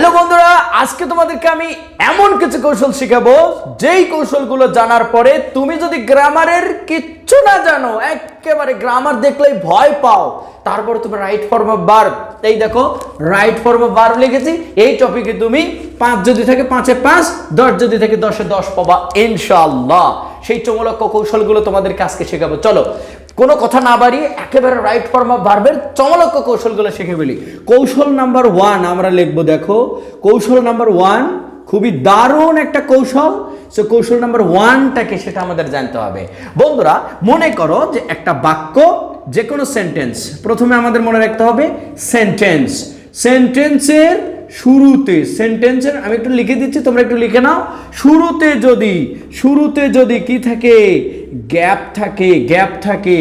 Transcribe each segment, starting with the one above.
Hello বন্ধুরা, আজকে তোমাদেরকে আমি এমন কিছু কৌশল শেখাবো, যেই কৌশলগুলো জানার পরে তুমি যদি গ্রামারের কিচ্ছু না জানো, একেবারে গ্রামার দেখলেই ভয় পাও। তারপরে তুমি রাইট ফর্ম অফ ভার্ব এই দেখো রাইট ফর্ম অফ ভার্ব লিখেছি, এই টপিকে তুমি পাঁচ যদি থাকে পাঁচে পাঁচ, দশ যদি থাকে দশে দশ পাবা, ইনশাআল্লাহ। সেই চমলক্ষ কৌশলগুলো তোমাদেরকে আজকে শেখাবো। চলো কোনো কথা না বাড়িয়ে একেবারে রাইট ফর্ম অফ ভার্বের চমলক্ষ কৌশলগুলো শিখে ফেলি। কৌশল নাম্বার ওয়ান আমরা লিখব, দেখো। কৌশল নাম্বার ওয়ান খুবই দারুণ একটা কৌশল। সে কৌশল নাম্বার ওয়ানটাকে সেটা আমাদের জানতে হবে। বন্ধুরা, মনে করো যে একটা বাক্য যে কোনো সেন্টেন্স প্রথমে আমাদের মনে রাখতে হবে সেন্টেন্স সেন্টেন্সের শুরুতে সেন্টেন্সের আমি একটু লিখে দিচ্ছি, তোমরা একটু লিখে নাও। শুরুতে যদি শুরুতে যদি কি থাকে? গ্যাপ থাকে গ্যাপ থাকে।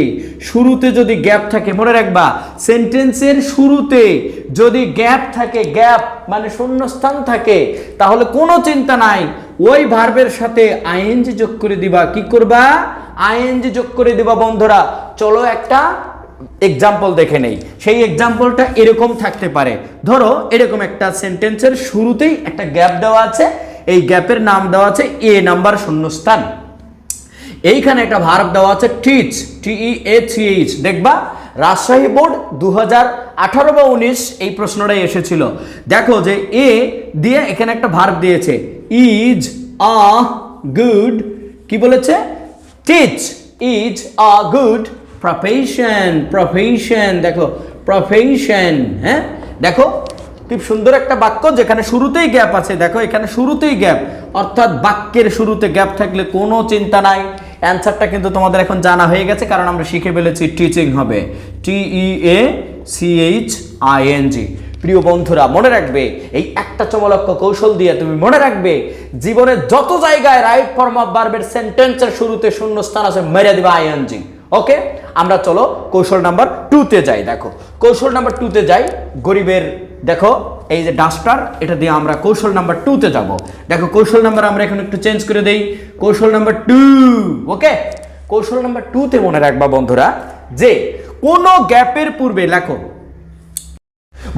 শুরুতে যদি গ্যাপ থাকে, মনে রাখবা সেন্টেন্সের শুরুতে যদি গ্যাপ থাকে, গ্যাপ মানে শূন্যস্থান থাকে, তাহলে কোনো চিন্তা নাই। ওই ভার্বের সাথে আইএনজি যোগ করে দিবা, কি করবা? আইএনজি যোগ করে দিবা, বন্ধুরা। চলো একটা এক্সাম্পল দেখে নেই। সেই এক্সাম্পলটা এরকম থাকতে পারে। ধরো, এরকম একটা সেন্টেন্সের শুরুতেই একটা গ্যাপ দেওয়া আছে। এই গ্যাপের নাম দেওয়া আছে এ নাম্বার শূন্যস্থান। এইখানে একটা ভার্ব দেওয়া আছে টিচ টিই এ এইচ দেখবা, রাজশাহী বোর্ড দু হাজার আঠারো বা উনিশ এই প্রশ্নটাই এসেছিল। দেখো যে এ দিয়ে এখানে একটা ভার্ব দিয়েছে। ইজ আ গুড কি বলেছে? Teach is a good profession profession দেখো প্রফেশন হ্যাঁ? দেখো, খুব সুন্দর একটা বাক্য যেখানে শুরুতেই গ্যাপ আছে। দেখো, এখানে শুরুতেই গ্যাপ অর্থাৎ বাক্যের শুরুতে গ্যাপ থাকলে কোনো চিন্তা নাই। অ্যান্সারটা কিন্তু তোমাদের এখন জানা হয়ে গেছে, কারণ আমরা শিখে ফেলেছি টিচিং হবে। টিই এ সিএইচ আইএনজি প্রিয় বন্ধুরা, মনে রাখবে, এই একটা চমলক্ষ কৌশল দিয়ে তুমি মনে রাখবে, জীবনে যত জায়গায় রাইট ফর্ম অফ ভার্বের সেন্টেন্সের শুরুতে শূন্যস্থান আছে, মেরে দিবা আইএনজি ওকে আমরা চলো কৌশল নাম্বার টুতে যাই, দেখো। কৌশল নাম্বার টুতে যাই, গরিবের, দেখো, এই যে ডাস্টার, এটা দিয়ে আমরা কৌশল নাম্বার টুতে যাব। দেখো, কৌশল নাম্বার আমরা এখন একটু চেঞ্জ করে দেই। কৌশল নাম্বার টু ওকে কৌশল নাম্বার টুতে মনে রাখবা বন্ধুরা, যে কোনো গ্যাপের পূর্বে, লেখো।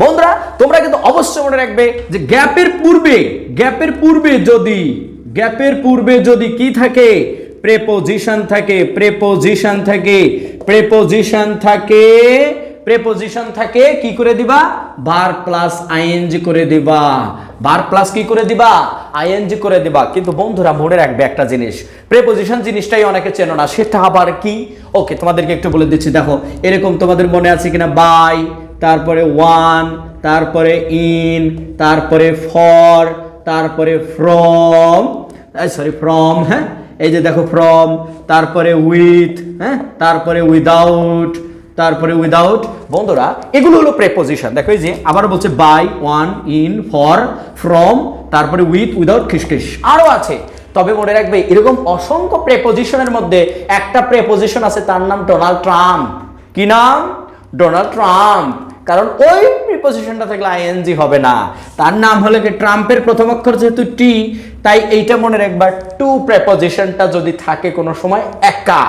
বন্ধুরা, তোমরা কিন্তু অবশ্যই মনে রাখবে যে গ্যাপের পূর্বে গ্যাপের পূর্বে যদি, গ্যাপের পূর্বে যদি কি থাকে? প্রেপোজিশন থাকে প্রেপোজিশন থাকে প্রেপোজিশন থাকে প্রেপোজিশন থাকে কি করে দিবা? বার প্লাস আইএনজি করে দিবা। বার প্লাস কি করে দিবা? আইএনজি করে দিবা। কিন্তু বন্ধুরা, মনে রাখবে একটা জিনিস। প্রেপোজিশন জিনিসটাই অনেকে চেনো না, সেটা আবার কি? ওকে তোমাদেরকে একটু বলে দিচ্ছি, দেখো, এরকম তোমাদের মনে আছে কিনা? বাই তারপরে ওয়ান তারপরে ইন তারপরে ফর তারপরে ফ্রম সরি ফ্রম হ্যাঁ? এই যে দেখো ফ্রম তারপরে উইথ হ্যাঁ? তারপরে উইদাউট তারপরে উইদাউট বন্ধুরা, এগুলো হলো প্রেপোজিশন দেখো এই যে আবার বলছে by one in for from তারপরে উইথ উইদাউট খিসখিস আরও আছে। তবে মনে রাখবে, এরকম অসংখ্য প্রেপোজিশনের মধ্যে একটা প্রেপোজিশন আছে তার নাম ডোনাল্ড ট্রাম্প কি নাম? ডোনাল্ড ট্রাম্প কারণ ওই প্রিপোজিশনটা থাকলে আইএনজি হবে না। তার নাম হলো কি, ট্রাম্পের প্রথম অক্ষর যেহেতু টি তাই এইটা মনে রাখবার টু প্রেপোজিশনটা যদি থাকে কোনো সময়, একা।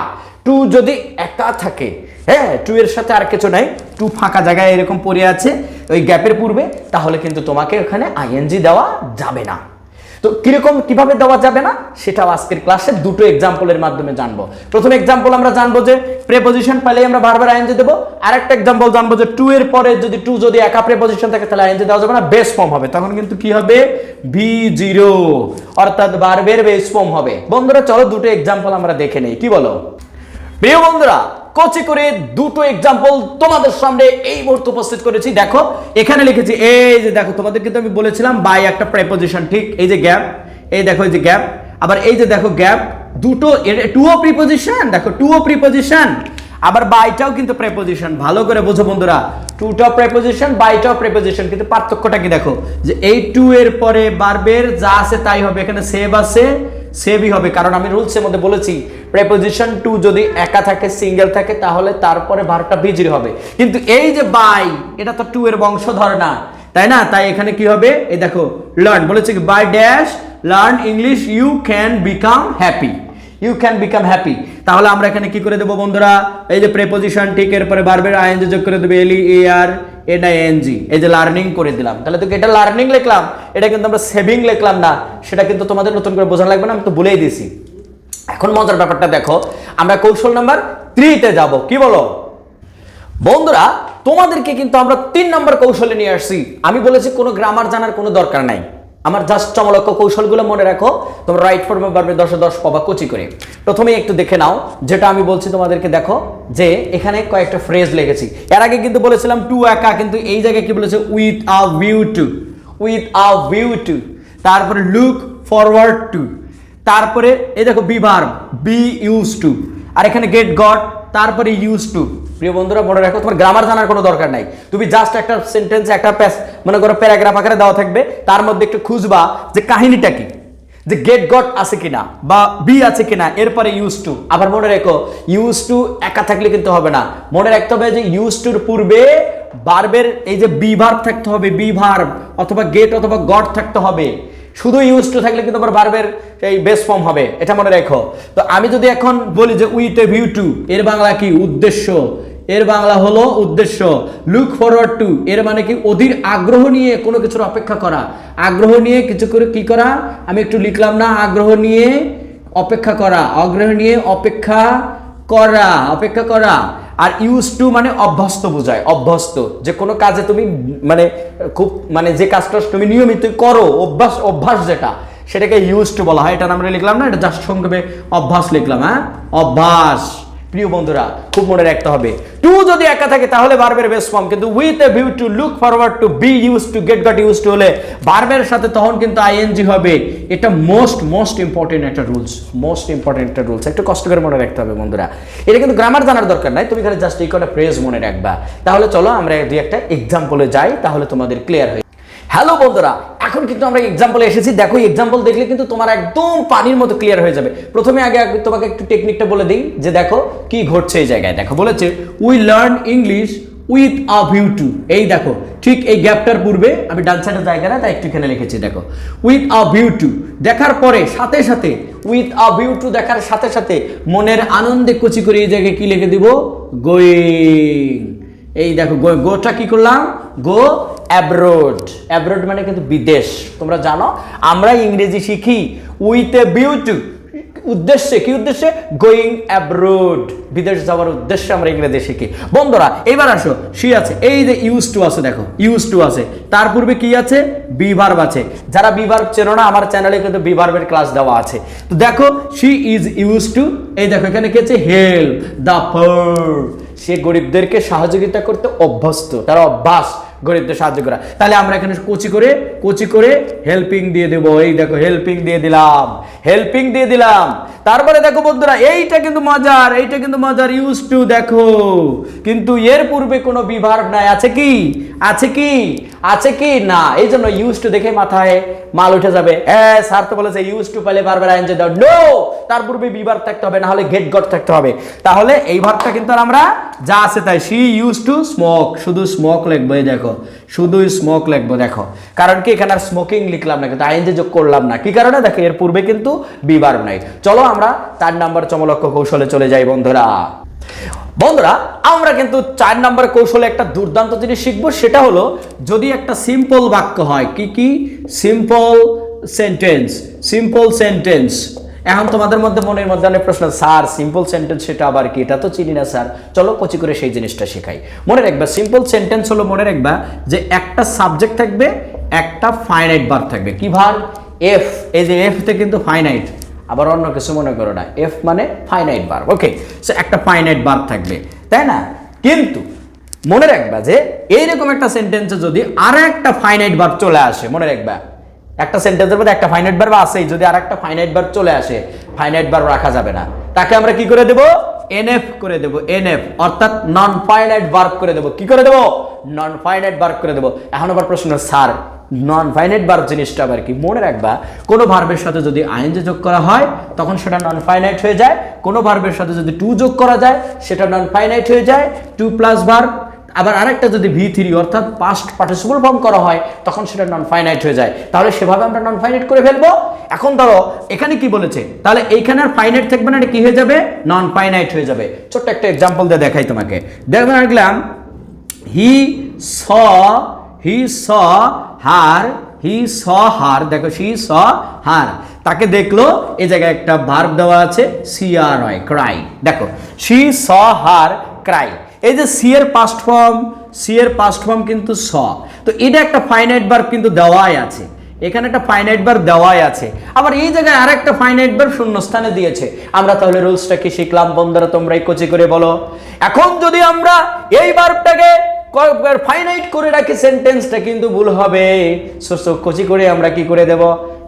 টু যদি একা থাকে হ্যাঁ টু এর সাথে আর কিছু নাই, টু ফাঁকা জায়গায় এরকম পড়ে আছে, ওই গ্যাপের পূর্বে, তাহলে কিন্তু তোমাকে ওখানে আইএনজি দেওয়া যাবে না। তো কীরকম কীভাবে দেওয়া যাবে না? সেটাও আজকের ক্লাসে দুটো এক্সাম্পলের মাধ্যমে জানব। প্রথম এক্সাম্পল আমরা জানব যে প্রেপোজিশন পাইলে আমরা বারবার আইএনজি দেবো। আর একটা এক্সাম্পল জানব যে টু এর পরে যদি টু যদি একা প্রেপোজিশন থাকে, তাহলে আইএনজি দেওয়া যাবে না বেস ফর্ম হবে। তখন কিন্তু কি হবে? বি জিরো অর্থাৎ বারবের বেস ফর্ম হবে। বন্ধুরা, চলো দুটো এক্সাম্পল আমরা দেখে নেই। কি বলো? প্রিয় বন্ধুরা, কচি করে দুটো এক্সাম্পল তোমাদের সামনে এই মুহূর্তে উপস্থিত করেছি। দেখো, এখানে লিখেছি, এই যে দেখো তোমাদের কিন্তু আমি বলেছিলাম বাই একটা প্রেপোজিশন ঠিক? এই যে গ্যাপ এই দেখো, এই যে গ্যাপ আবার এই যে দেখো গ্যাপ দুটো টুও প্রিপোজিশন দেখো টুও প্রিপোজিশন আবার বাইটাও কিন্তু প্রেপোজিশন ভালো করে বোঝো বন্ধুরা টুটাও প্রেপোজিশন বাইটাও প্রেপোজিশন কিন্তু পার্থক্যটা কি দেখো? যে এই টু এর পরে বারবের যা আছে তাই হবে, এখানে সেভ আছে সেভই হবে, কারণ আমি রুলসের মধ্যে বলেছি প্রেপোজিশন টু যদি একা থাকে সিঙ্গেল থাকে, তাহলে তারপরে ভারটা বিজির হবে। কিন্তু এই যে বাই এটা তো টু এর বংশধর না। তাই না? তাই এখানে কি হবে? এই দেখো লার্ন বলেছে by dash learn English you can become happy you can become happy তাহলে আমরা এখানে কি করে দেবো বন্ধুরা? এই যে প্রেপোজিশন ঠিক, এরপরে বারবার আইএনজি যোগ করে দেবে এলি এ আর এটা এনজি এই যে লার্নিং করে দিলাম। তাহলে তো এটা লার্নিং লিখলাম? এটা কিন্তু আমরা সেভিং লিখলাম না। সেটা কিন্তু তোমাদের নতুন করে বোঝা লাগবে না, আমি তো বলেই দিছি এখন মজার ব্যাপারটা দেখো, আমরা কৌশল নাম্বার থ্রিতে যাব। কি বলো? বন্ধুরা, তোমাদেরকে কিন্তু আমরা তিন নম্বর কৌশলে নিয়ে আসছি। আমি বলেছি কোনো গ্রামার জানার কোনো দরকার নাই। আমার জাস্ট চমলক্ষ কৌশলগুলো মনে রাখো। তোমরা রাইট ফর্মে পারবে দশে দশ পাবা কচি করে। প্রথমে একটু দেখে নাও, যেটা আমি বলছি তোমাদেরকে দেখো, যে এখানে কয়েকটা ফ্রেজ লেগেছি এর আগে কিন্তু বলেছিলাম টু একা, কিন্তু এই জায়গায় কি বলেছে? With a view to with a view to তারপরে লুক ফরওয়ার্ড টু তারপরে এই দেখো বিভার বি ইউজ টু আর এখানে গেট গট তারপরে ইউজ টু প্রিয় বন্ধুরা, মনে রাখো, তোমার গ্রামার জানার কোনো দরকার নাই। তুমি জাস্ট একটা সেন্টেন্স একটা প্যাস মনে করো প্যারাগ্রাফ আকারে দেওয়া থাকবে, তার মধ্যে একটু খুঁজবা যে কাহিনীটা কি। যে গেট গট আছে কিনা, বা বি আছে কিনা, এরপরে ইউজ টু আবার মনে রেখো ইউজ টু একা থাকলে কিন্তু হবে না। মনে রাখতে হবে যে ইউজ টুর পূর্বে বার্বের এই যে বি থাকতে হবে বি অথবা গেট অথবা গট থাকতে হবে। শুধু ইউজ টু থাকলে কিন্তু আমার বার্বের এই বেস ফর্ম হবে, এটা মনে রেখো। তো আমি যদি এখন বলি যে উইথ এ ভিউ টু এর বাংলা কি? উদ্দেশ্য। এর বাংলা হলো উদ্দেশ্য। লুক ফরওয়ার্ড টু এর মানে কি? অধীর আগ্রহ নিয়ে কোনো কিছুর অপেক্ষা করা। আগ্রহ নিয়ে কিছু করে কি করা? আমি একটু লিখলাম না, আগ্রহ নিয়ে অপেক্ষা করা। আগ্রহ নিয়ে অপেক্ষা করা। অপেক্ষা করা। আর ইউজ টু মানে অভ্যস্ত বোঝায়, অভ্যস্ত। যে কোনো কাজে তুমি মানে খুব মানে যে কাজটা তুমি নিয়মিত করো, অভ্যাস অভ্যাস যেটা, সেটাকে ইউজ টু বলা হয়। এটা আমরা লিখলাম না, এটা জাস্ট সংক্ষেপে অভ্যাস লিখলাম হ্যাঁ? অভ্যাস। প্রিয় বন্ধুরা, খুব মনে রাখতে হবে। টু যদি একা থাকে, তাহলে বারবের বেস ফর্ম কিন্তু with a view to look forward to be used to get got used to হলে বারবের সাথে তখন কিন্তু আইএনজি হবে। এটা মোস্ট মোস্ট ইম্পর্টেন্ট একটা রুলস মোস্ট ইম্পর্টেন্ট একটা রুলস একটু কষ্ট করে মনে রাখতে হবে বন্ধুরা। এটা কিন্তু গ্রামার জানার দরকার নাই, তুমি খালি জাস্ট এই কটা ফ্রেজ মনে রাখবা। তাহলে চলো আমরা দুই একটা এক্সাম্পলে যাই, তাহলে তোমাদের ক্লিয়ার হয়ে হ্যালো বন্ধুরা, এখন কিন্তু আমরা এক্সাম্পলে এসেছি। দেখো এক্সাম্পল দেখলে কিন্তু তোমার একদম পানির মতো ক্লিয়ার হয়ে যাবে। প্রথমে আগে তোমাকে একটু টেকনিকটা বলে দিই, যে দেখো কি ঘটছে এই জায়গায়। দেখো, বলেছে we learn English with a view to এই দেখো, ঠিক এই গ্যাপটার পূর্বে, আমি ডান সাইডের জায়গাটা তাই একটু এখানে লিখেছি, দেখো। উইথ আ ভিউ টু দেখার পরে, সাথে সাথে উইথ আ ভিউ টু দেখার সাথে সাথে, মনের আনন্দে কুচি করে এই জায়গায় কি লিখে দিব? গোয়িং এই দেখো গোটা কি করলাম? গো অ্যাব্রোড অ্যাব্রোড মানে কিন্তু বিদেশ। তোমরা জানো, আমরা ইংরেজি শিখি উইথ এ বিউটি উদ্দেশ্যে, কি উদ্দেশ্যে? গোয়িং অ্যাব্রোড বিদেশ যাওয়ার উদ্দেশ্যে আমরা ইংরেজি শিখি। বন্ধুরা, এবার আসো সি আছে। এই যে ইউজ টু আছে, দেখো ইউজ টু আছে। তার পূর্বে কি আছে? বিভার্ব আছে। যারা বিভার্ব চেনো না, আমার চ্যানেলে কিন্তু বিভার্বের ক্লাস দেওয়া আছে। তো দেখো শি ইজ ইউজ টু এই দেখো, এখানে কি আছে? হেল্প দ্য পোর সে গরিবদেরকে সহযোগিতা করতে অভ্যস্ত তারা অভ্যাস। গরিবদের সাহায্য করা। তাহলে আমরা এখানে কোচি করে কোচি করে হেল্পিং দিয়ে দেবো। এই দেখো হেল্পিং দিয়ে দিলাম। হেল্পিং দিয়ে দিলাম। তারপরে দেখো বন্ধুরা, এইটা কিন্তু মজার, এইটা কিন্তু মজার। ইউজ টু দেখো। কিন্তু এর পূর্বে কোনো বিভার্ব নাই। আছে কি? আছে কি? আছে কি? না। এই জন্য ইউজ টু দেখে মাথায় মাল উঠে যাবে। হ্যাঁ স্যার তো বলেছে ইউজ টু পেলে বারবার আইনজে দাও। নো তার পূর্বে বিভার থাকতে হবে না হলে গেট গট থাকতে হবে। তাহলে এই ভাবটা কিন্তু আমরা, যা আছে তাই। শি ইউজ টু স্মোক শুধু স্মোক লিখব, এই দেখো। শুধু স্মোক লিখব দেখো। কারণ কি? এখানে আর স্মোকিং লিখলাম না, কিন্তু আইনজে যোগ করলাম না। কি কারণে? দেখো, এর পূর্বে কিন্তু বিভার্ব নাই। চলো আমরা চার নাম্বার চমলক্ষ কৌশলে চলে যাই, বন্ধুরা। বন্ধুরা, আমরা কিন্তু চার নম্বর কৌশলে একটা দুর্দান্ত জিনিস শিখব, সেটা হলো যদি একটা সিম্পল বাক্য হয়, কি কি? সিম্পল সেন্টেন্স সিম্পল সেন্টেন্স এখন তোমাদের মধ্যে মনের মধ্যে অনেক প্রশ্ন, স্যার সিম্পল সেন্টেন্স সেটা আবার কি? এটা তো চিনি না, স্যার। চলো কচি করে সেই জিনিসটা শেখাই। মনে রাখবা সিম্পল সেন্টেন্স হলো মনে রাখবা যে একটা সাবজেক্ট থাকবে, একটা ফাইনাইট বার থাকবে। কি ভার এফ এই যে এফ তে কিন্তু ফাইনাইট আবার অন্য কিছু মনে করো না। এফ মানে ফাইনাইট বার ওকে সো একটা ফাইনাইট বার থাকবে, তাই না? কিন্তু মনে রাখবা যে এইরকম একটা সেন্টেন্সে যদি আর একটা ফাইনাইট বার চলে আসে, মনে রাখবা একটা সেন্টেন্সের মধ্যে একটা ফাইনাইট বার আছেই, যদি আর একটা ফাইনাইট বার চলে আসে ফাইনাইট বার রাখা যাবে না। তাকে আমরা কি করে দেব? এনএফ করে দেব এনএফ অর্থাৎ নন ফাইনাইট ভার্ব করে দেব। কি করে দেব? নন ফাইনাইট ভার্ব করে দেব। এখন আবার প্রশ্ন, স্যার নন ফাইনাইট ভার্ব জিনিসটা আবার কি? মনে রাখবা, কোনো ভার্বের সাথে যদি আইনজে যোগ করা হয়, তখন সেটা নন ফাইনাইট হয়ে যায়। কোনো ভার্বের সাথে যদি টু যোগ করা যায়, সেটা নন ফাইনাইট হয়ে যায়। টু প্লাস ভার্ব আবার আরেকটা যদি ভি থ্রি অর্থাৎ পাস্ট পার্টিসিপল ফর্ম করা হয়, তখন সেটা নন ফাইনাইট হয়ে যায়। তাহলে সেভাবে আমরা নন ফাইনাইট করে ফেলব। এখন ধরো, এখানে কি বলেছে? তাহলে এইখানে আর ফাইনাইট থাকবে না, এটা কি হয়ে যাবে? নন ফাইনাইট হয়ে যাবে। ছোট্ট একটা এক্সাম্পল দিয়ে দেখাই তোমাকে। দেখবেন রাখলাম হি স হি স হার, হি স হার। দেখো সি স হার। তাকে দেখল এই জায়গায় একটা ভার্ব দেওয়া আছে, সি আর হয় ক্রাই। দেখো সি স হার, ক্রাই। এই যে সি এর পাস্ট ফর্ম সি এর পাস্ট ফর্ম কিন্তু স। তো এটা একটা ফাইনাইট ভার্ব কিন্তু দেওয়াই আছে। এখানে একটা ফাইনাইট বার দেওয়াই আছে। আবার এই জায়গায় আর একটা ফাইনাইট বার শূন্যস্থানে দিয়েছে। আমরা তাহলে রুলসটা কি শিখলাম বন্ধুরা, তোমরা কোচি করে বলো। এখন যদি আমরা এই বারটাকে ফাইনাইট করে রাখি সেন্টেন্সটা কিন্তু ভুল হবে। কোচি করে আমরা কি করে দেব?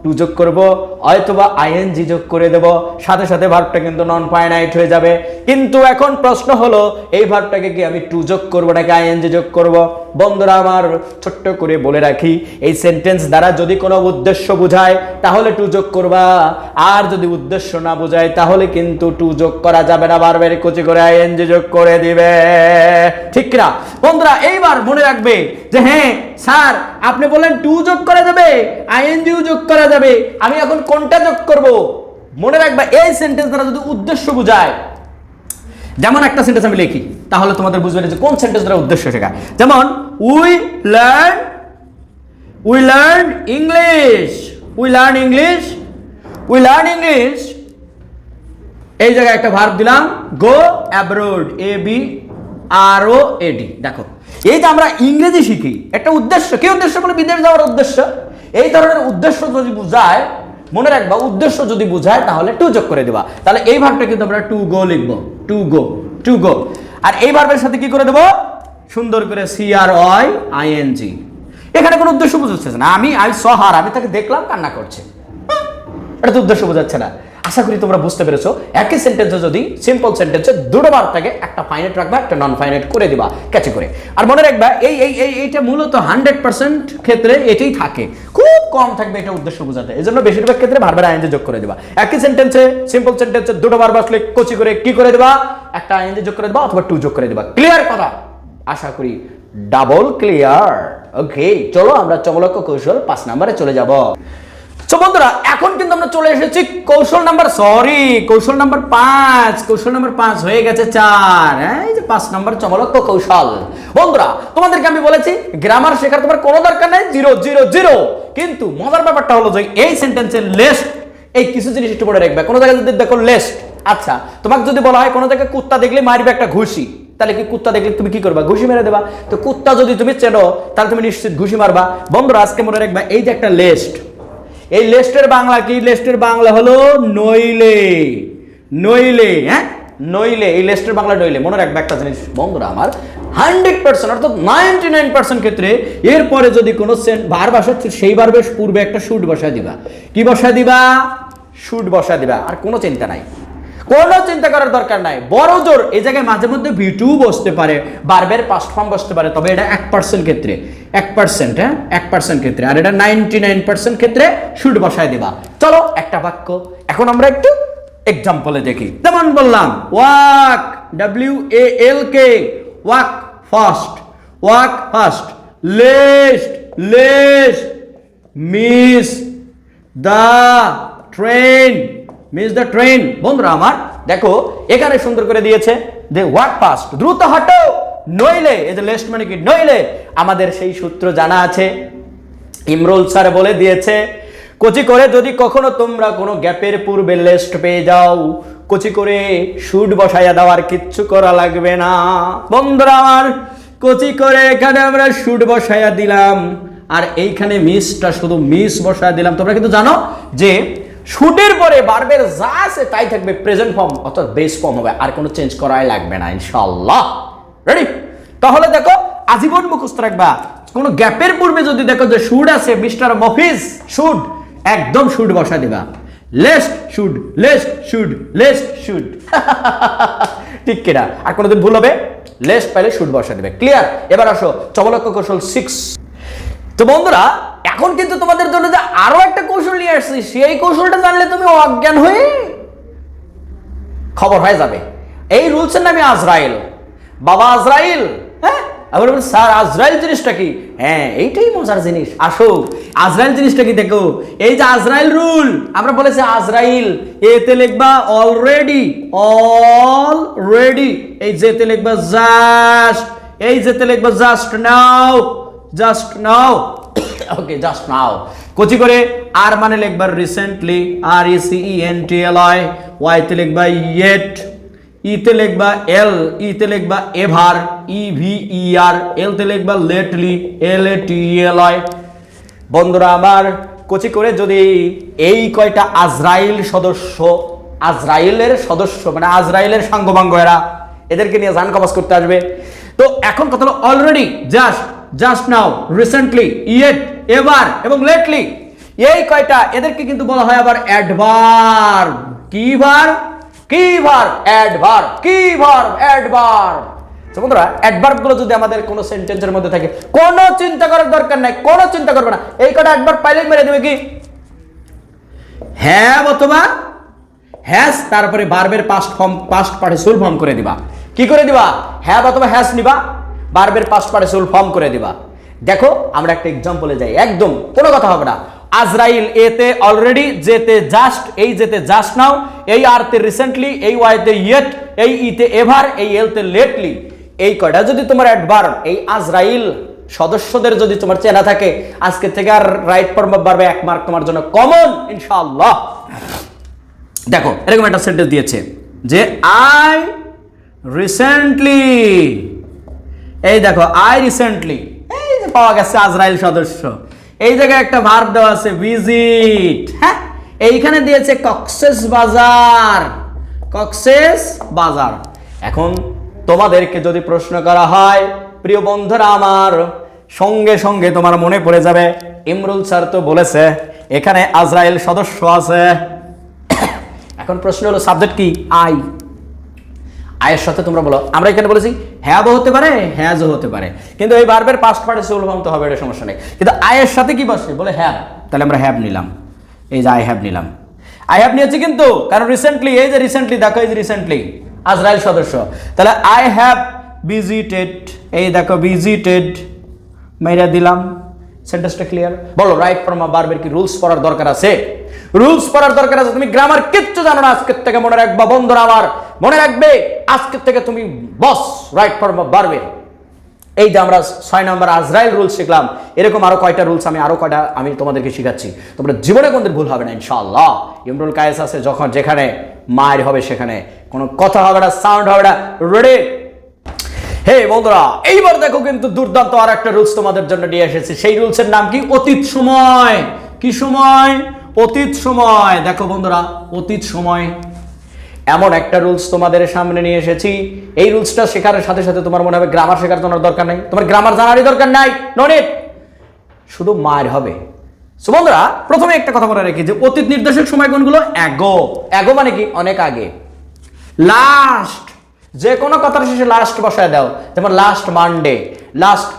টু যোগ করব, হয়তোবা আইএনজি যোগ করে দেব। সাথে সাথে ভার্বটা কিন্তু নন ফাইনাইট হয়ে যাবে। কিন্তু এখন প্রশ্ন হলো, এই ভার্বটাকে কি আমি টু যোগ করব নাকি আইএনজি যোগ করব? বন্ধুরা আমার, ছোট্ট করে বলে রাখি, এই সেন্টেন্স দ্বারা যদি কোনো উদ্দেশ্য বোঝায়, তাহলে টু যোগ করবা। আর যদি উদ্দেশ্য না বোঝায়, তাহলে কিন্তু টু যোগ করা যাবে না। বারবার কুচি করে আইএনজি যোগ করে দিবে। ঠিক না বন্ধুরা, এইবার মনে রাখবে যে হ্যাঁ স্যার, আপনি বললেন টু যোগ করা যাবে আইএনজিও যোগ করা যাবে। আমি এখন কোনটা যোগ করব? মনে রাখবা, এই সেন্টেন্স দ্বারা যদি উদ্দেশ্য বোঝায়, যেমন একটা সেন্টেন্স আমি লিখি, তাহলে তোমাদের বুঝবে যে কোন সেন্টেন্স দ্বারা উদ্দেশ্য শেখা যেমন we learn we learn English we learn English we learn English এই জায়গায় একটা ভার্ব দিলাম গো অ্যাব্রোড এ বি আর ও এডি দেখো, এই যে আমরা ইংরেজি শিখি, একটা উদ্দেশ্য, কি উদ্দেশ্য বলে? বিদেশ যাওয়ার উদ্দেশ্য। এই ধরনের উদ্দেশ্য যদি বুঝায়, মনে রাখবা, উদ্দেশ্য যদি বুঝায়, তাহলে টু যোগ করে দেবা। তাহলে এই ভাগটা কিন্তু আমরা টু গো লিখব। টু গো টু গো আর এই ভার্বের সাথে কি করে দেবো? সুন্দর করে সি আর ওয়াই জি এখানে কোনো উদ্দেশ্য বুঝাচ্ছে না। আমি আই সহার আমি তাকে দেখলাম, কান্না করছে। এটা তো উদ্দেশ্য বোঝাচ্ছে না। আশা করি তোমরা বুঝতে পেরেছ। একই সেন্টেন্সে যদি সিম্পল সেন্টেন্সে দুটো বার থাকে, একটা ফাইনাইট রাখবা, একটা নন ফাইনাইট করে দিবা ক্যাচে করে। আর মনে রাখবা, এই এই এই, এইটা মূলত হান্ড্রেড পার্সেন্ট ক্ষেত্রে এটাই থাকে। খুব কম থাকবে এটা উদ্দেশ্য বোঝাতে। এই জন্য বেশিরভাগ ক্ষেত্রে বারবার আইনজে যোগ করে দিবা। একই সেন্টেন্সে সিম্পল সেন্টেন্সে দুটো বার বসলে কচি করে কি করে দিবা? একটা আইনজে যোগ করে দিবা অথবা টু যোগ করে দিবা। ক্লিয়ার কথা? আশা করি ডাবল ক্লিয়ার ওকে চলো আমরা চমলক্ষ কৌশল পাঁচ নাম্বারে চলে যাব। তো বন্ধুরা, এখন কিন্তু আমরা চলে এসেছি কৌশল নাম্বার সরি কৌশল নাম্বার পাঁচ, কৌশল নাম্বার পাঁচ হয়ে গেছে চার। হ্যাঁ এই যে পাঁচ নাম্বার চমলক্ষ কৌশল। বন্ধুরা, তোমাদেরকে আমি বলেছি গ্রামার শেখার তোমার কোনো দরকার নেই জিরো জিরো জিরো কিন্তু মজার ব্যাপারটা হলো যে এই সেন্টেন্সের লেস্ট এই কিছু জিনিস একটু পড়ে রাখবে। কোনো জায়গায় যদি দেখো লেস্ট আচ্ছা তোমাকে যদি বলা হয় কোনো জায়গায় কুত্তা দেখলে মারবে একটা ঘুষি, তাহলে কি কুত্তা দেখলে তুমি কি করবা? ঘুষি মেরে দেবা। তো কুত্তা যদি তুমি চেনো, তাহলে তুমি নিশ্চিত ঘুষি মারবা। বন্ধুরা, আজকে মনে রাখবা, এই যে একটা লিস্ট এই লেস্টের বাংলা কি? লেস্টের বাংলা হলো নইলে। নইলে হ্যাঁ? নইলে, এই লেস্টের বাংলা নইলে। মনে রাখবে একটা জিনিস, বন্ধুরা আমার, হান্ড্রেড পার্সেন্ট অর্থাৎ নাইনটি নাইন পার্সেন্ট ক্ষেত্রে এরপরে যদি কোনো বার বসাচ্ছে সেই বার বেশ পূর্বে একটা শুট বসা দিবা। কি বসা দিবা? শুট বসা দিবা। আর কোনো চিন্তা নাই। কোনো চিন্তা করার দরকার নাই। বড় জোর, এই জায়গায় মাঝে মধ্যে ভি টু বসতে পারে, বারবার পাস্ট ফর্ম বসতে পারে, তবে এটা এক পার্সেন্ট ক্ষেত্রে, এক পার্সেন্ট হ্যাঁ? এক পার্সেন্ট ক্ষেত্রে, আর এটা নাইনটি নাইন পার্সেন্ট ক্ষেত্রে শুট বসায় দিবা। চলো, একটা বাক্য, এখন আমরা একটু এক্সাম্পলে দেখি। যেমন বললাম, walk W A L K walk fast walk fast lest lest miss the train miss the train বন্ধুরা আমার, দেখো, এখানে সুন্দর করে দিয়েছে যে ওয়াক ফাস্ট দ্রুত হাঁটো, নইলে, এই যে লেস্ট মানে কি, নইলে, আমাদের সেই সূত্র জানা আছে। ইমরুল স্যার বলে দিয়েছে, কোচি করে যদি কখনো তোমরা কোনো গ্যাপের পূর্বে লেস্ট পেয়ে যাও, কোচি করে শুট বসাইয়া দেওয়ার কিচ্ছু করা লাগবে না। বন্ধুরা আমার, কোচি করে এখানে আমরা শুট বসাইয়া দিলাম, আর এইখানে মিসটা শুধু মিস বসায় দিলাম। তোমরা কিন্তু জানো যে শুটের পরে বারবের যা আছে তাই থাকবে প্রেজেন্ট ফর্ম অর্থাৎ বেস ফর্ম হবে, আর কোনো চেঞ্জ করাই লাগবে না ইনশাল্লাহ রেডি তাহলে দেখো, আজীবন মুখস্থ রাখবা। কোনো গ্যাপের পূর্বে যদি দেখো যে শুড আছে মিস্টার মফিজ শুড একদম শুড বসা দিবা। Lest should lest should lest should ঠিক কিনা? আর কোনোদিন ভুল হবে? লেস্ট পাইলে শুড বসা দিবে। ক্লিয়ার এবার আসো চমলক্ষ কৌশল সিক্স তো বন্ধুরা, এখন কিন্তু তোমাদের জন্য যে আরও একটা কৌশল নিয়ে আসছি, সেই কৌশলটা জানলে তুমি অজ্ঞান হয়ে খবর হয়ে যাবে। এই রুলসের নামে আজরাইল। বাবা আজরাইল হ্যাঁ? আবার স্যার, আজরাইল জিনিসটা কি? হ্যাঁ এইটাই মজার জিনিস। আসো, আজরাইল জিনিসটা কি দেখো? এই যে আজরাইল রুল, আমরা বলেছি আজরাইল, এতে লিখবা অলরেডি অলরেডি এই যেতে লিখবা জাস্ট এই যেতে লিখবা just now just now okay just now Kochi করে আর মানে লিখবা recently R E C E N T L I ওয়াইতে লিখবা ইয়েট ইতে লিখবা এল ইতে লিখবা এভার ই ভি ই আর এলতে লিখবা lately L A T L I বন্ধুরা আমার কচি করে যদি এই কয়টা আজরাইল সদস্য আজরাইলের সদস্য মানে আজরাইলের সাঙ্গবাঙ্গ এরা এদেরকে নিয়ে জান কবাস করতে আসবে। তো এখন কথা হলো already just just now recently yet এবার এবং লেটলি এই কয়টা এদেরকে কিন্তু বলা হয় আবার অ্যাডভার কি ভার কি ভার অ্যাডভার কি ভার অ্যাডভার তো বন্ধুরা অ্যাডভার্বগুলো যদি আমাদের কোনো সেন্টেন্সের মধ্যে থাকে, কোনো চিন্তা করার দরকার নাই, কোনো চিন্তা করবে না। এই কটা অ্যাডভার্ব পাইলেই মেরে দেবে কি? হ্যাভ অথবা হ্যাজ তারপরে বার্বের past form past participle form করে দিবা। কি করে দিবা? হ্যাভ অথবা হ্যাজ নিবা। বার্বের পাস্ট পার্টিসিপল ফর্ম করে দিবা। দেখো, আমরা একটা এক্সাম্পলে যাই। একদম, কোনো কথা হবে না। আজরাইল এতে অলরেডি যেতে জাস্ট এই যেতে জাস্ট নাও এই আরতে রিসেন্টলি এই ওয়াইতে ইয়েট এই ইতে এভার এই এলতে লেটলি এই কয়টা যদি তোমার অ্যাডভার্ব এই আজরাইল সদস্যদের যদি তোমার চেনা থাকে, আজকে থেকে আর রাইট ফর্ম বাড়বে এক মার্ক তোমার জন্য কমন ইনশাআল্লাহ। দেখো, এরকম একটা সেন্টেন্স দিয়েছে যে আই রিসেন্টলি এই দেখো আই রিসেন্টলি এই যে পাওয়া গেছে আজরাইল সদস্য। এই জায়গায় একটা ভার্ব দেওয়া আছে ভিজিট হ্যাঁ? এইখানে দিয়েছে কক্সেস বাজার। কক্সেস বাজার। এখন তোমাদেরকে যদি প্রশ্ন করা হয়, প্রিয় বন্ধুরা আমার, সঙ্গে সঙ্গে তোমার মনে পড়ে যাবে, ইমরুল স্যার তো বলেছে, এখানে আজরাইল সদস্য আছে। এখন প্রশ্ন হলো সাবজেক্ট কি? আই আয়ের সাথে তোমরা বলো। আমরা এখানে বলেছি হ্যাবও হতে পারে, হ্যাজও হতে পারে। কিন্তু এই বারবার পাস্ট পার্টিসিপল ফর্ম তো হবে, এটা সমস্যা নেই। কিন্তু আয়ের সাথে কি বসে? বলে হ্যাভ তাহলে আমরা হ্যাভ নিলাম। এই যে আই হ্যাভ নিলাম। আই হ্যাভ নিয়েছি কিন্তু, কারণ রিসেন্টলি এই যে রিসেন্টলি দেখো এই যে রিসেন্টলি আজরাইল সদস্য। তাহলে আই হ্যাভ ভিজিটেড এই দেখো ভিজিটেড মেরা দিলাম। সেন্টেন্সটা ক্লিয়ার বলো রাইট ফর্ম বারবার কি রুলস পড়ার দরকার আছে? রুলস পড়ার দরকার আছে, তুমি গ্রামার কিচ্ছু জানো না আজকের থেকে, মনে রাখবা বন্ধুরা আমার। মনে রাখবে, আজকের থেকে তুমি বস রাইট ফর্ম বারবে এই যে আমরা ছয় নম্বর আজরাইল রুলস শিখলাম, এরকম আরও কয়টা রুলস আমি, আরও কয়টা আমি তোমাদেরকে শিখাচ্ছি। তোমরা জীবনে কোনদিন ভুল হবে না, ইনশাআল্লাহ। ইমরুল কায়েস আছে যখন যেখানে মায়ের হবে সেখানে। কোনো কথা হবে না সাউন্ড হবে না। রেডি হে বন্ধুরা, এইবার দেখো কিন্তু দুর্দান্ত আর একটা রুলস তোমাদের জন্য নিয়ে এসেছি। সেই রুলসের নাম কি? অতীত সময়। কি সময়? অতীত সময়। দেখো বন্ধুরা, অতীত সময়। এমন একটা রুলস তোমাদের সামনে নিয়ে এসেছি। এই রুলসটা শেখার সাথে সাথে তোমার মনে হবে গ্রামার শেখার জন্য দরকার নেই। তোমার গ্রামার জানারই দরকার নাই। ননিট শুধু মায়ের হবে। সো প্রথমে একটা কথা বলে রাখি যে অতীত নির্দেশক সময় কোনগুলো এগো এগো মানে কি? অনেক আগে। লাস্ট যে কোনো কথার শেষে লাস্ট বসায় দাও। যেমন last Monday last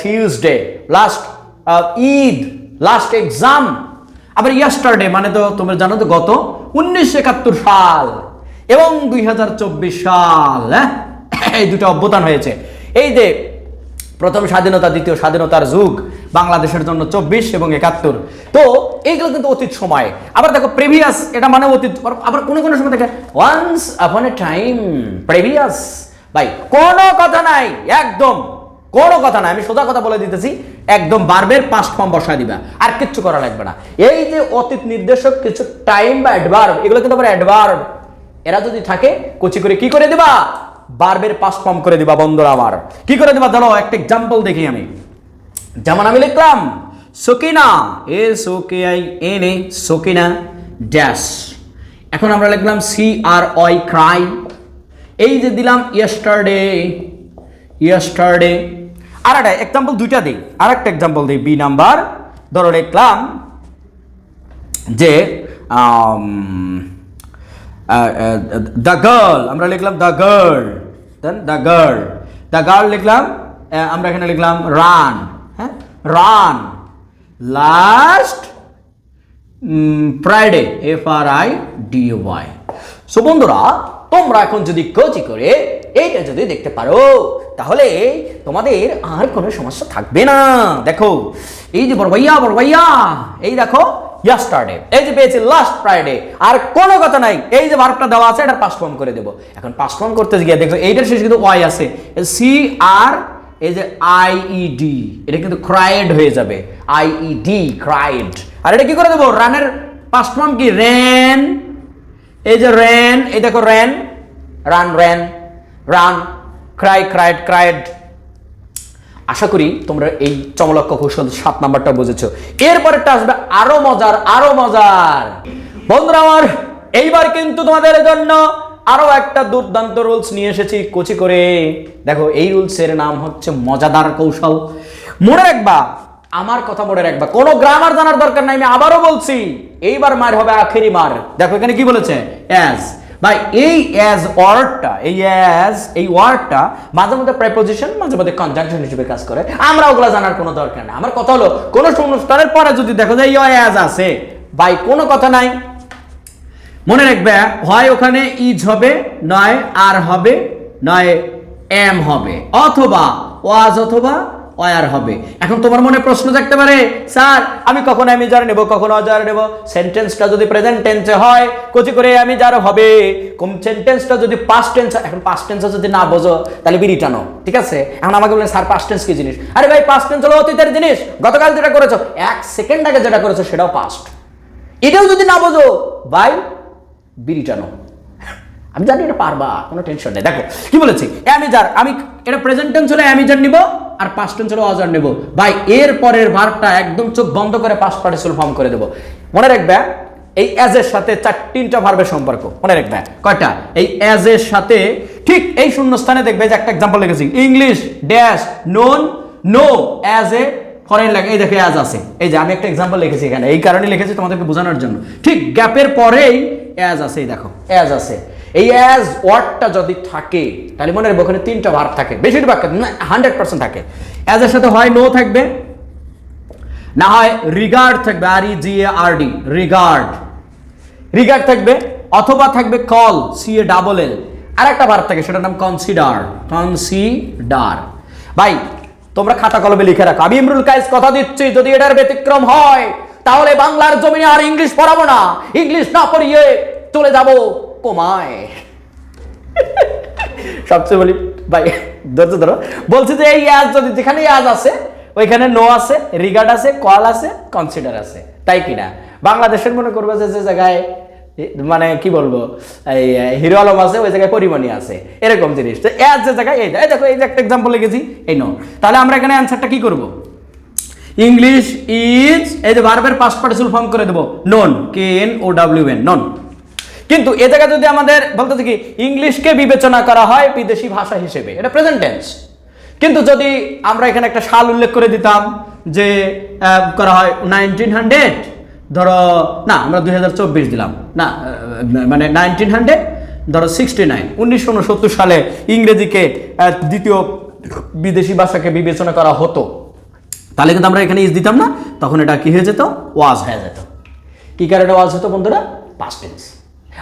Tuesday last Eid last exam আবার ইয়াস্টারডে মানে তো তোমরা জানো তো গত উনিশশো একাত্তর সাল। এবং দুই হাজার চব্বিশ সাল হ্যাঁ? এই দুটো অভ্যুত্থান হয়েছে। এই যে প্রথম স্বাধীনতা, দ্বিতীয় স্বাধীনতার যুগ, বাংলাদেশের জন্য চব্বিশ এবং একাত্তর। তো এইগুলো কিন্তু অতীত সময়। আবার দেখো প্রেভিয়াস এটা মানে অতীত। আবার কোনো কোনো সময় দেখে ওয়ান্স আপন এ টাইম প্রেভিয়াস ভাই, কোনো কথা নাই, একদম। কোনো কথা নাই, আমি সোজা কথা বলে দিতেছি, একদম বারবের পাস্ট ফর্ম বসায় দিবা। আর কিচ্ছু করা লাগবে না। এই যে অতীত নির্দেশক, কিছু টাইম বা অ্যাডভার্ব এগুলো কিন্তু আবার অ্যাডভার্ব এরা যদি থাকে, কচি করে কি করে দিবা? বারবের পাস ফর্ম করে দিবা, বন্ধুরা আমার। কি করে দিবা ধরো একটা এক্সাম্পল দেখি আমি। যেমন আমি লিখলাম, Sakina, S O K I N A, Sakina dash. এখন আমরা লিখলাম সি আর ওয়াই ক্রাই। এই যে দিলাম ইয়েস্টারডে ইয়েস্টারডে আর একটা এক্সাম্পল দুইটা দিই। আর একটা এক্সাম্পল দিই, বি নাম্বার। ধরো লিখলাম যে দ্য গার্ল, আমরা লিখলাম the girl, then the girl the girl লিখলাম আমরা এখানে লিখলাম রান হ্যাঁ? Run, last Friday F R I D Y so বন্ধুরা, তোমরা এখন যদি কোচি করে এইটা যদি দেখতে পারো, তাহলে তোমাদের আর কোনো সমস্যা থাকবে না। দেখো, এই যে বড় ভাইয়া বড় ভাইয়া, এই দেখো ইয়াস্টারডে এই যে পেয়েছি লাস্ট ফ্রাইডে আর কোনো কথা নাই। এই যে ভার্বটা দেওয়া আছে, এটা পাস্ট ফর্ম করে দেবো। এখন পাস্ট ফর্ম করতে গিয়ে দেখো, এইটার শেষে কিন্তু ওয়াই আছে। সি আর এই যে আইইডি এটা কিন্তু ক্রাইড হয়ে যাবে। আইইডি ক্রাইড আর এটা কি করে দেবো? রানের পাস্ট ফর্ম কি? রেন এই যে রেন এই দেখো ran run ran run cry cried cried আশা করি তোমরা এই চমলক্ষ কৌশল সাত নাম্বারটা বুঝেছ। এরপরেরটা আসবে আরও মজার আরও মজার। বন্ধুরা আমার, এইবার কিন্তু তোমাদের জন্য আরও একটা দুর্দান্ত রুলস নিয়ে এসেছি কোচি করে। দেখো, এই রুলসের নাম হচ্ছে মজাদার কৌশল। মনে রাখবা, আমার কথা মনে রাখবা, কোনো গ্রামার জানার দরকার নাই, আমি আবারও বলছি, এইবার মার হবে আখেরি মার। দেখো, এখানে কি বলেছে? অ্যাজ ভাই, এই অ্যাজ ওয়ার্ডটা এই অ্যাজ এই ওয়ার্ডটা মাঝে মধ্যে প্রেপোজিশন মাঝে মধ্যে কনজাংশন হিসেবে কাজ করে। আমরা ওগুলো জানার কোনো দরকার নাই। আমার কথা হলো, কোনো অনুষ্ঠানের পরে যদি দেখো যে এই অ্যাজ আছে, ভাই, কোনো কথা নাই। মনে রাখবে, হয় ওখানে ইজ হবে, নয়, আর হবে, নয় এম হবে। অথবা ওয়াজ অথবা ওয়ার হবে। এখন তোমার মনে প্রশ্ন থাকতে পারে, স্যার, আমি কখন আমি যার নেব, কখন অজার নেব? সেন্টেন্সটা যদি প্রেজেন্ট টেন্সে হয়, কচি করে আমি যার হবে। কোন সেন্টেন্সটা যদি পাস্ট টেন্স এখন পাস্ট টেন্সে যদি না বোঝো, তাহলে বিড়ি টানো, ঠিক আছে? এখন আমাকে বলেন, স্যার পাস্ট টেন্স কি জিনিস? আরে ভাই পাস্ট টেন্স হলো অতীতের জিনিস। গতকাল যেটা করেছ, এক সেকেন্ড আগে যেটা করেছ, সেটাও পাস্ট এটাও যদি না বোঝো, ভাই, বিড়ি টানো। আমি জানি এটা পারবা, কোনো টেনশন নেই। দেখো, কি বলেছি? অ্যামিজার আমি, এটা প্রেজেন্ট টেন্স হলে অ্যামিজার নিব আর পাস্ট টেন্স হলে অজার নেব। ভাই, এর পরের ভার্বটা একদম চোখ বন্ধ করে পাস্ট পার্টিসিপাল ফর্ম করে দেবো। মনে রাখবে, এই অ্যাজ এর সাথে চার তিনটা ভার্বের সম্পর্ক। মনে রাখবে, কয়টা? এই অ্যাজ এর সাথে ঠিক এই শূন্যস্থানে দেখবে যে একটা এক্সাম্পল লিখেছি। English dash known know as a foreign লাগে এই দেখো অ্যাজ আছে। এই যে আমি একটা এক্সাম্পল লিখেছি এখানে। এই কারণে লিখেছি তোমাদেরকে বোঝানোর জন্য। ঠিক গ্যাপের পরেই অ্যাজ আছে, এই দেখো অ্যাজ আছে। এই অ্যাজ ওয়ার্ডটা যদি থাকে, তাহলে মনে রাখবে ওখানে তিনটা ভার্ব থাকে। বেশিরভাগ হান্ড্রেড পার্সেন্ট থাকে। অ্যাজ এর সাথে হয় নো থাকবে, না হয় রিগার্ড থাকবে R E G A R D regard regard থাকবে, অথবা থাকবে call C A double L আর একটা ভার্ব থাকে, সেটার নাম কনসিডার কনসিডার ভাই, তোমরা খাতা কলমে লিখে রাখো। আমি ইমরুল কাইস কথা দিচ্ছি, যদি এটার ব্যতিক্রম হয়, তাহলে বাংলার জমিনে আর ইংলিশ পড়াবো না। ইংলিশ না পড়িয়ে চলে যাব। কোমায়। সবচেয়ে বলি, ভাই ধরতে ধরো। বলছি যে এই আজ যদি যেখানে আজ আছে, ওইখানে নো আছে রিগার্ড আছে কল আছে কনসিডার আছে। তাই কিনা? বাংলাদেশের মনে করবে যে যে জায়গায় মানে কি বলব, এই হিরো আলম আছে, ওই জায়গায় পরিমণি আছে। এরকম জিনিস। তো এজ যে জায়গায়, এই দেখো, এই যে একটা এক্সাম্পল লিখেছি, এই নো তাহলে আমরা এখানে অ্যান্সারটা কি করব? ইংলিশ ইজ এই যে ভার্বের পাস্ট পার্টিসিপাল ফর্ম করে দেবো known K N O W N known কিন্তু এ জায়গায় যদি আমাদের বলতে কি, ইংলিশকে বিবেচনা করা হয় বিদেশি ভাষা হিসেবে, এটা প্রেজেন্ট টেন্স কিন্তু যদি আমরা এখানে একটা সাল উল্লেখ করে দিতাম যে করা হয় নাইনটিন হান্ড্রেড ধরো, না, আমরা দু হাজার চব্বিশ দিলাম, না মানে নাইনটিন হান্ড্রেড ধরো সিক্সটি নাইন উনিশশো উনসত্তর সালে ইংরেজিকে দ্বিতীয় বিদেশি ভাষাকে বিবেচনা করা হতো। তাহলে কিন্তু আমরা এখানে ইজ দিতাম না, তখন এটা কি হয়ে যেত? ওয়াজ হয়ে যেত। কি কারণে ওয়াজ হতো বন্ধুরা? পাস্ট টেন্স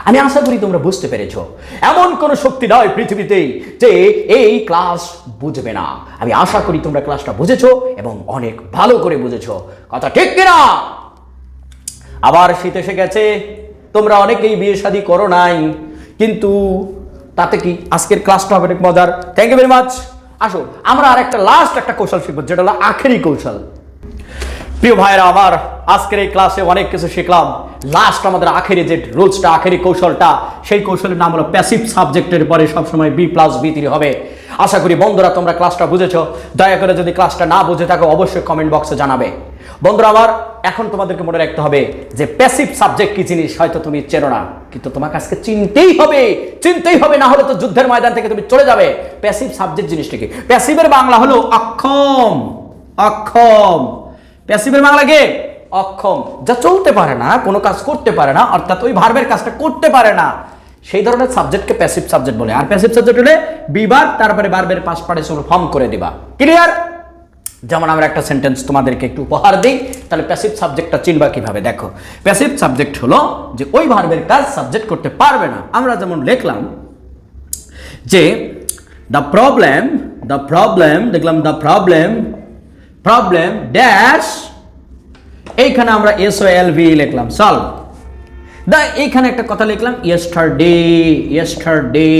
আমি আশা করি তোমরা বুঝতে পেরেছ। এমন কোনো শক্তি নয় পৃথিবীতে যে এই ক্লাস বুঝবে না। আমি আশা করি তোমরা ক্লাসটা বুঝেছ এবং অনেক ভালো করে বুঝেছ। কথা ঠিক কিনা? আবার শীত এসে গেছে, তোমরা অনেকেই বিয়ে শাদী করো নাই, কিন্তু তাতে কি আজকের ক্লাসটা হবে অনেক মজার? থ্যাংক ইউ ভেরি মাচ আসো, আমরা আর একটা লাস্ট একটা কৌশল শিখব, যেটা হলো আখেরি কৌশল। প্রিয় ভাইরা আমার আজকের এই ক্লাসে অনেক কিছু শিখলাম। লাস্ট আমাদের আখেরি যে রুলসটা আখেরি কৌশলটা, সেই কৌশলের নাম হলো প্যাসিভ সাবজেক্টের পরে সবসময় বি প্লাস বি থ্রি হবে। আশা করি বন্ধুরা, তোমরা ক্লাসটা বুঝেছ। দয়া করে যদি ক্লাসটা না বুঝে থাকো, অবশ্যই কমেন্ট বক্সে জানাবে। বন্ধুরা, আমার এখন তোমাদেরকে মনে রাখতে হবে যে প্যাসিভ সাবজেক্ট কি জিনিস হয়তো তুমি চেনো না, কিন্তু তোমাকে আজকে চিনতেই হবে। চিনতেই হবে, না হলে তো যুদ্ধের ময়দান থেকে তুমি চলে যাবে। প্যাসিভ সাবজেক্ট জিনিসটা কি? প্যাসিভের বাংলা হলো অক্ষম। অক্ষম। প্যাসিভের বাংলা কে অক্ষম। যা চলতে পারে না, কোনো কাজ করতে পারে না, অর্থাৎ ওই ভার্বের কাজটা করতে পারে না। সেই ধরনের সাবজেক্টকে প্যাসিভ সাবজেক্ট বলে। আর প্যাসিভ সাবজেক্ট হলে বিবার, তারপরে ভার্বের পাশ পার্টিসিপাল ফর্ম করে দিবা। ক্লিয়ার যেমন আমরা একটা সেন্টেন্স তোমাদেরকে একটু উপহার দিই, তাহলে প্যাসিভ সাবজেক্টটা চিনবা কীভাবে? দেখো প্যাসিভ সাবজেক্ট হলো যে ওই ভার্বের কাজ সাবজেক্ট করতে পারবে না। আমরা যেমন লিখলাম যে দ্য প্রবলেম দ্য প্রবলেম দেখলাম দ্য প্রবলেম প্রবলেম ড্যাশ এইখানে আমরা এস ও এল ভি লিখলাম সলভ দা, এইখানে একটা কথা লিখলাম ইয়েস্টারডে ইয়েস্টারডে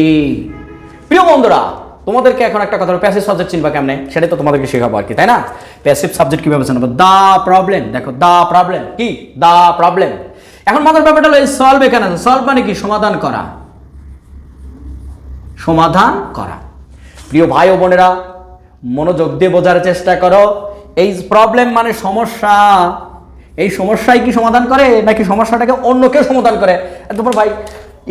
প্রিয় বন্ধুরা, তোমাদেরকে এখন একটা কথা প্যাসিভ সাবজেক্ট চিনবা কেমনে? সেটাই তো তোমাদেরকে শেখাবো আর কি, তাই না? প্যাসিভ সাবজেক্ট কীভাবে চিনবো? দা প্রবলেম দেখো, দা প্রবলেম কি? দা প্রবলেম এখন মজার ব্যাপারটা হলো সলভ এখানে সলভ মানে কি? সমাধান করা। সমাধান করা। প্রিয় ভাই ও বোনেরা, মনোযোগ দিয়ে বোঝার চেষ্টা করো। এই প্রবলেম মানে সমস্যা। এই সমস্যাই কি সমাধান করে, নাকি সমস্যাটাকে অন্য কেউ সমাধান করে? তোমার ভাই,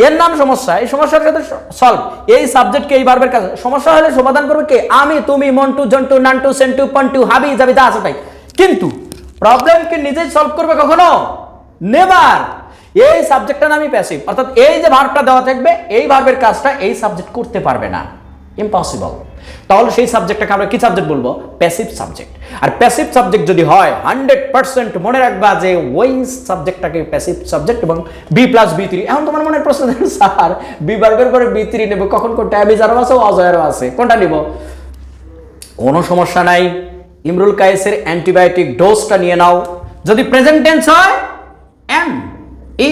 এর নাম সমস্যা। এই সমস্যার সাথে সলভ এই সাবজেক্টকে এই বারবার কাজ সমস্যা হলে সমাধান করবে কে? আমি, তুমি, মন্টু, জন্টু, নান্টু, সেন্টু, পন্টু, হাবি যাবি যা আছে তাই। কিন্তু প্রবলেমকে নিজেই সলভ করবে কখনো? নেবার এই সাবজেক্টটা নামই প্যাসিভ অর্থাৎ এই যে ভার্বটা দেওয়া থাকবে, এই ভার্বের কাজটা এই সাবজেক্ট করতে পারবে না। ইম্পসিবল তাহলে সেই সাবজেক্টটাকে আমরা কি সাবজেক্ট বলব? প্যাসিভ সাবজেক্ট আর প্যাসিভ সাবজেক্ট যদি হয় হান্ড্রেড পার্সেন্ট মনে রাখবা যে ওই সাবজেক্টটাকে প্যাসিভ সাবজেক্ট এবং বি প্লাস বি থ্রি এখন তোমার মনে প্রশ্ন স্যার বি ভার্বের পরে বি থ্রি নেব, কখন কোনটা অ্যাবিজারও আছে অজয়েরও আছে? কোনটা নিব? কোনো সমস্যা নাই। ইমরুল কায়েসের অ্যান্টিবায়োটিক ডোজটা নিয়ে নাও। যদি প্রেজেন্ট টেন্স হয় এম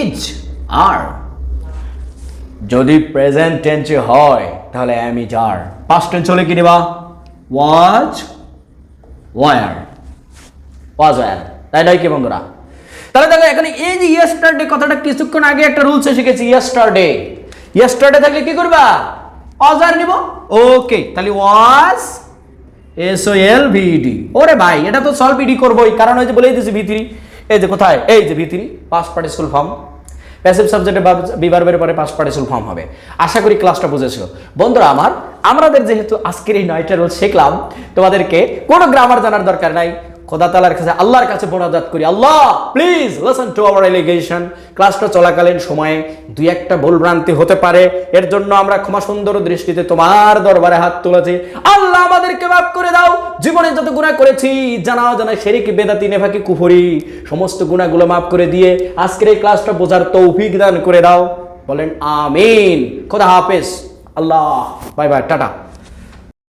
ইজ আর যদি প্রেজেন্ট টেন্সে হয় তাহলে এম ইজ আর টেন্স হলে কি নিবা? ওয়াজ ওয়ার ওয়াজ ওয়ার তাই নয় কি বন্ধুরা? তাহলে তাহলে এখানে এই যে ইয়েস্টারডে কথাটা কিছুক্ষণ আগে একটা রুলসে শিখেছি ইয়েস্টারডে ইয়েস্টারডে থাকলে কি করবা? অজার নিব? ওকে তাহলে ওয়াজ এস ও এল ভিডি ওরে ভাই, এটা তো সলভ ইডি করবোই। কারণ ওই যে বলেই দিয়েছি ভিতরি এই যে কোথায়? এই যে ভিতরি পাস্ট পার্টিসিপাল ফর্ম প্যাসিভ সাবজেক্টে বিভার্বের পরে পাস্ট পার্টিসিপল ফর্ম হবে। আশা করি ক্লাসটা বুঝেছ। বন্ধুরা আমার, আমাদের যেহেতু আজকের এই নয়টা রোল শিখলাম, তোমাদেরকে কোনো গ্রামার জানার দরকার নাই। খোদা কাছে আল্লাহর কাছে মোনাজাত করি। Allah please listen to our allegation ক্লাসটা চলাকালীন সময়ে দুই একটা ভুলভ্রান্তি হতে পারে। এর জন্য আমরা ক্ষমা সুন্দর দৃষ্টিতে তোমার দরবারে হাত তুলেছি। আল্লাহ, আমাদেরকে মাফ করে দাও। জীবনে যত গুণা করেছি জানা জানা শেরিক বেদাতি, নেফাকি, কুফরি, সমস্ত গুণাগুলো মাফ করে দিয়ে আজকের এই ক্লাসটা বোঝার তৌফিক দান করে দাও। বলেন, আমিন। খোদা হাফেজ। আল্লাহ। Bye bye, tata.